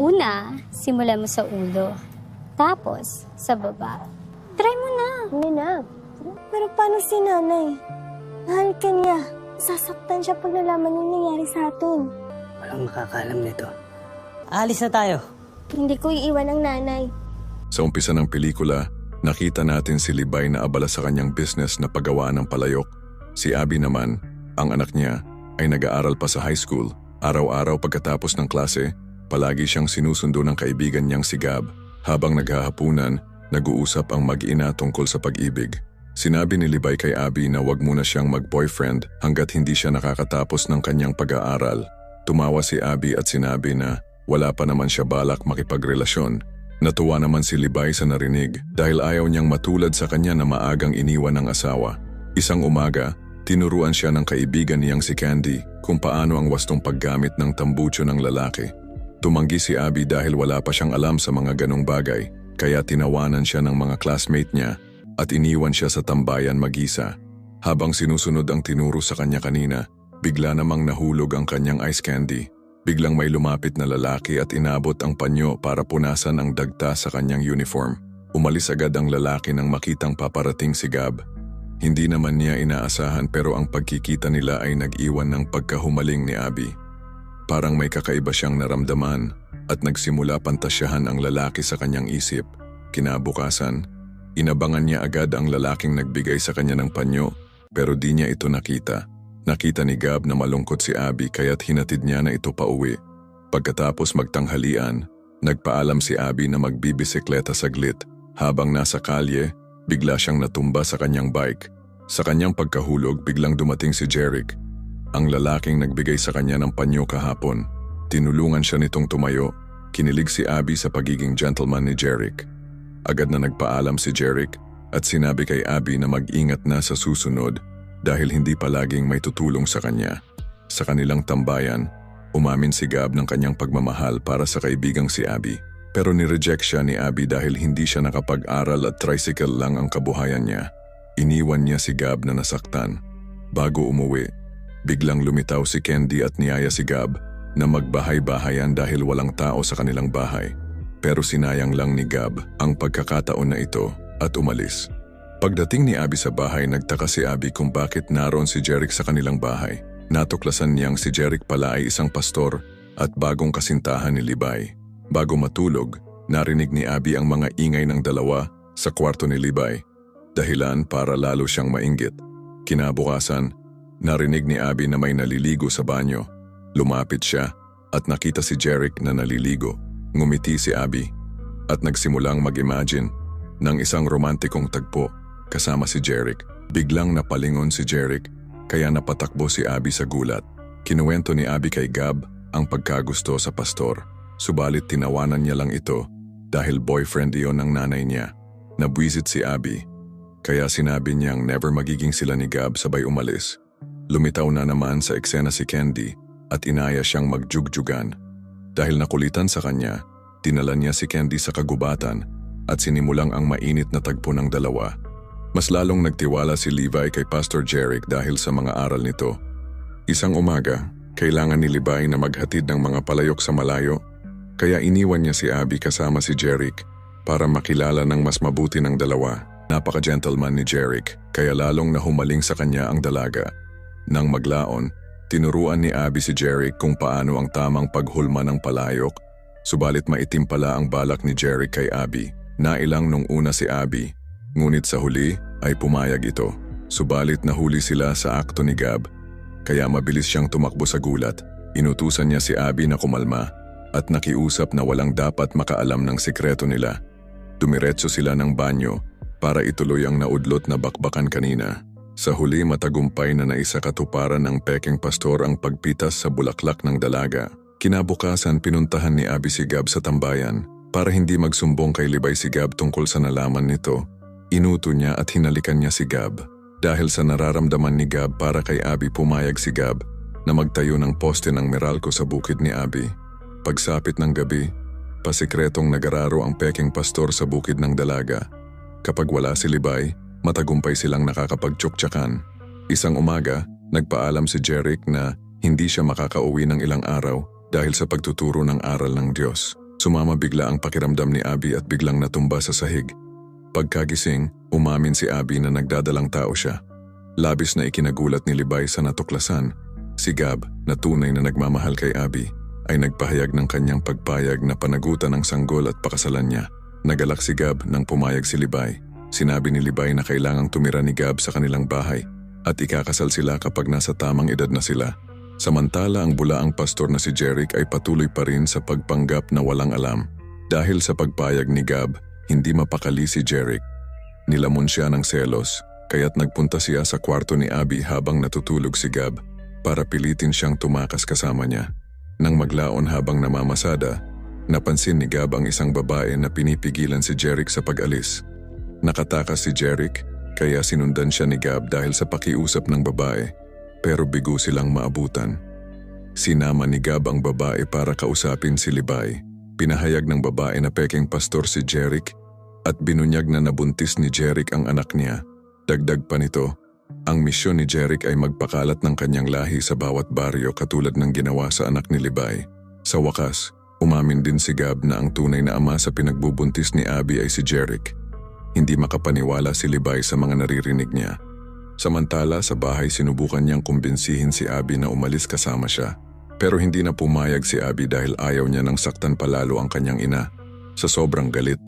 Una, simulan mo sa ulo. Tapos, sa baba. Try mo na. Hindi na. Pero paano si nanay? Mahal ka niya. Sasaktan siya pag nalaman yung nangyari sa atin. Walang makakaalam nito. Alis na tayo. Hindi ko iiwan ang nanay. Sa umpisa ng pelikula, nakita natin si Libay na abala sa kanyang business na paggawaan ng palayok. Si Abby naman, ang anak niya, ay nag-aaral pa sa high school. Araw-araw pagkatapos ng klase, palagi siyang sinusundo ng kaibigan niyang si Gab. Habang naghahapunan, nag-uusap ang mag-ina tungkol sa pag-ibig. Sinabi ni Libay kay Abby na wag muna siyang mag-boyfriend hanggat hindi siya nakakatapos ng kanyang pag-aaral. Tumawa si Abby at sinabi na wala pa naman siya balak makipagrelasyon. Natuwa naman si Libay sa narinig dahil ayaw niyang matulad sa kanya na maagang iniwan ng asawa. Isang umaga, tinuruan siya ng kaibigan niyang si Candy kung paano ang wastong paggamit ng tambucho ng lalaki. Tumanggi si Abby dahil wala pa siyang alam sa mga ganong bagay, kaya tinawanan siya ng mga classmate niya at iniwan siya sa tambayan mag-isa. Habang sinusunod ang tinuro sa kanya kanina, bigla namang nahulog ang kanyang ice candy. Biglang may lumapit na lalaki at inabot ang panyo para punasan ang dagta sa kanyang uniform. Umalis agad ang lalaki nang makitang paparating si Gab. Hindi naman niya inaasahan pero ang pagkikita nila ay nag-iwan ng pagkahumaling ni Abby. Parang may kakaiba siyang naramdaman at nagsimula pantasyahan ang lalaki sa kanyang isip. Kinabukasan, inabangan niya agad ang lalaking nagbigay sa kanya ng panyo pero di niya ito nakita. Nakita ni Gab na malungkot si Abby kaya't hinatid niya na ito pauwi. Pagkatapos magtanghalian, nagpaalam si Abby na magbibisikleta saglit. Habang nasa kalye, bigla siyang natumba sa kanyang bike. Sa kanyang pagkahulog, biglang dumating si Jeric. Ang lalaking nagbigay sa kanya ng panyo kahapon. Tinulungan siya nitong tumayo. Kinilig si Abby sa pagiging gentleman ni Jeric. Agad na nagpaalam si Jeric at sinabi kay Abby na mag-ingat na sa susunod dahil hindi palaging may tutulong sa kanya. Sa kanilang tambayan, umamin si Gab ng kanyang pagmamahal para sa kaibigang si Abby. Pero nireject siya ni Abby dahil hindi siya nakapag-aral at tricycle lang ang kabuhayan niya. Iniwan niya si Gab na nasaktan. Bago umuwi, biglang lumitaw si Candy at niyaya si Gab na magbahay-bahayan dahil walang tao sa kanilang bahay. Pero sinayang lang ni Gab ang pagkakataon na ito at umalis. Pagdating ni Abby sa bahay, nagtaka si Abby kung bakit naroon si Jeric sa kanilang bahay. Natuklasan niyang si Jeric pala ay isang pastor at bagong kasintahan ni Libay. Bago matulog, narinig ni Abby ang mga ingay ng dalawa sa kwarto ni Libay. Dahilan para lalo siyang mainggit. Kinabukasan, narinig ni Abby na may naliligo sa banyo. Lumapit siya at nakita si Jeric na naliligo. Ngumiti si Abby at nagsimulang mag-imagine ng isang romantikong tagpo kasama si Jeric. Biglang napalingon si Jeric kaya napatakbo si Abby sa gulat. Kinuwento ni Abby kay Gab ang pagkagusto sa pastor. Subalit tinawanan niya lang ito dahil boyfriend iyon ng nanay niya. Nabwisit si Abby kaya sinabi niyang never magiging sila ni Gab sabay umalis. Lumitaw na naman sa eksena si Candy at inaya siyang magjugjugan. Dahil nakulitan sa kanya, dinala niya si Candy sa kagubatan at sinimulang ang mainit na tagpo ng dalawa. Mas lalong nagtiwala si Levi kay Pastor Jeric dahil sa mga aral nito. Isang umaga, kailangan ni Levi na maghatid ng mga palayok sa malayo, kaya iniwan niya si Abby kasama si Jeric para makilala ng mas mabuti ng dalawa. Napaka-gentleman ni Jeric, kaya lalong nahumaling sa kanya ang dalaga. Nang maglaon, tinuruan ni Abby si Jeric kung paano ang tamang paghulma ng palayok, subalit maitim pala ang balak ni Jeric kay Abby. Nailang nung una si Abby, ngunit sa huli ay pumayag ito. Subalit nahuli sila sa akto ni Gab, kaya mabilis siyang tumakbo sa gulat. Inutusan niya si Abby na kumalma at nakiusap na walang dapat makaalam ng sikreto nila. Dumiretso sila ng banyo para ituloy ang naudlot na bakbakan kanina. Sa huli matagumpay na naisakatuparan ng peking pastor ang pagpitas sa bulaklak ng dalaga. Kinabukasan pinuntahan ni Abby si Gab sa tambayan para hindi magsumbong kay Libay si Gab tungkol sa nalaman nito. Inuto niya at hinalikan niya si Gab. Dahil sa nararamdaman ni Gab para kay Abby pumayag si Gab na magtayo ng poste ng Meralco sa bukid ni Abby. Pagsapit ng gabi, pasikretong nagararo ang peking pastor sa bukid ng dalaga. Kapag wala si Libay, matagumpay silang nakakapagtsuktsakan. Isang umaga, nagpaalam si Jeric na hindi siya makakauwi ng ilang araw dahil sa pagtuturo ng aral ng Diyos. Sumama bigla ang pakiramdam ni Abby at biglang natumba sa sahig. Pagkagising, umamin si Abby na nagdadalang tao siya. Labis na ikinagulat ni Libay sa natuklasan. Si Gab, na tunay na nagmamahal kay Abby, ay nagpahayag ng kanyang pagpayag na panagutan ang sanggol at pakasalan niya. Nagalak si Gab nang pumayag si Libay. Sinabi ni Libay na kailangang tumira ni Gab sa kanilang bahay at ikakasal sila kapag nasa tamang edad na sila. Samantala ang bulaang pastor na si Jeric ay patuloy pa rin sa pagpanggap na walang alam. Dahil sa pagpayag ni Gab, hindi mapakali si Jeric. Nilamon siya ng selos, kaya't nagpunta siya sa kwarto ni Abby habang natutulog si Gab para pilitin siyang tumakas kasama niya. Nang maglaon habang namamasada, napansin ni Gab ang isang babae na pinipigilan si Jeric sa pag-alis. Nakatakas si Jeric, kaya sinundan siya ni Gab dahil sa pakiusap ng babae, pero bigo silang maabutan. Sinama ni Gab ang babae para kausapin si Libay. Pinahayag ng babae na peking pastor si Jeric at binunyag na nabuntis ni Jeric ang anak niya. Dagdag pa nito, ang misyon ni Jeric ay magpakalat ng kanyang lahi sa bawat baryo katulad ng ginawa sa anak ni Libay. Sa wakas, umamin din si Gab na ang tunay na ama sa pinagbubuntis ni Abby ay si Jeric. Hindi makapaniwala si Libay sa mga naririnig niya. Samantala sa bahay sinubukan niyang kumbinsihin si Abby na umalis kasama siya. Pero hindi na pumayag si Abby dahil ayaw niya nang saktan palalo ang kanyang ina. Sa sobrang galit,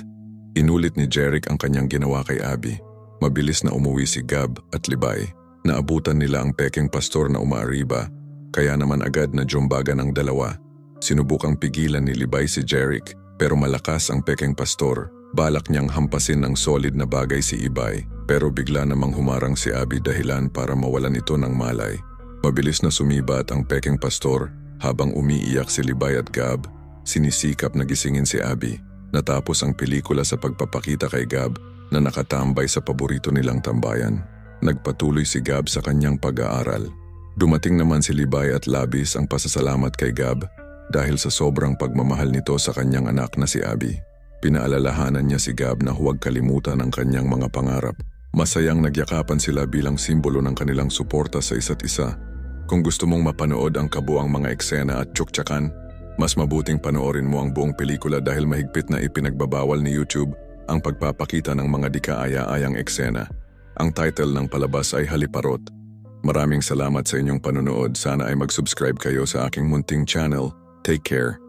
inulit ni Jeric ang kanyang ginawa kay Abby. Mabilis na umuwi si Gab at Libay. Naabutan nila ang peking pastor na umaariba, kaya naman agad na jumbagan ang dalawa. Sinubukang pigilan ni Libay si Jeric, pero malakas ang peking pastor. Balak niyang hampasin ng solid na bagay si Ibay, pero bigla namang humarang si Abby dahilan para mawalan ito ng malay. Mabilis na sumibat ang peking pastor habang umiiyak si Libay at Gab, sinisikap na gisingin si Abby. Natapos ang pelikula sa pagpapakita kay Gab na nakatambay sa paborito nilang tambayan. Nagpatuloy si Gab sa kanyang pag-aaral. Dumating naman si Libay at labis ang pasasalamat kay Gab dahil sa sobrang pagmamahal nito sa kanyang anak na si Abby. Pinaalalahanan niya si Gab na huwag kalimutan ang kanyang mga pangarap. Masayang nagyakapan sila bilang simbolo ng kanilang suporta sa isa't isa. Kung gusto mong mapanood ang kabuang mga eksena at tsuktsakan, mas mabuting panoorin mo ang buong pelikula dahil mahigpit na ipinagbabawal ni YouTube ang pagpapakita ng mga di kaaya-ayang eksena. Ang title ng palabas ay Haliparot. Maraming salamat sa inyong panonood. Sana ay mag-subscribe kayo sa aking munting channel. Take care.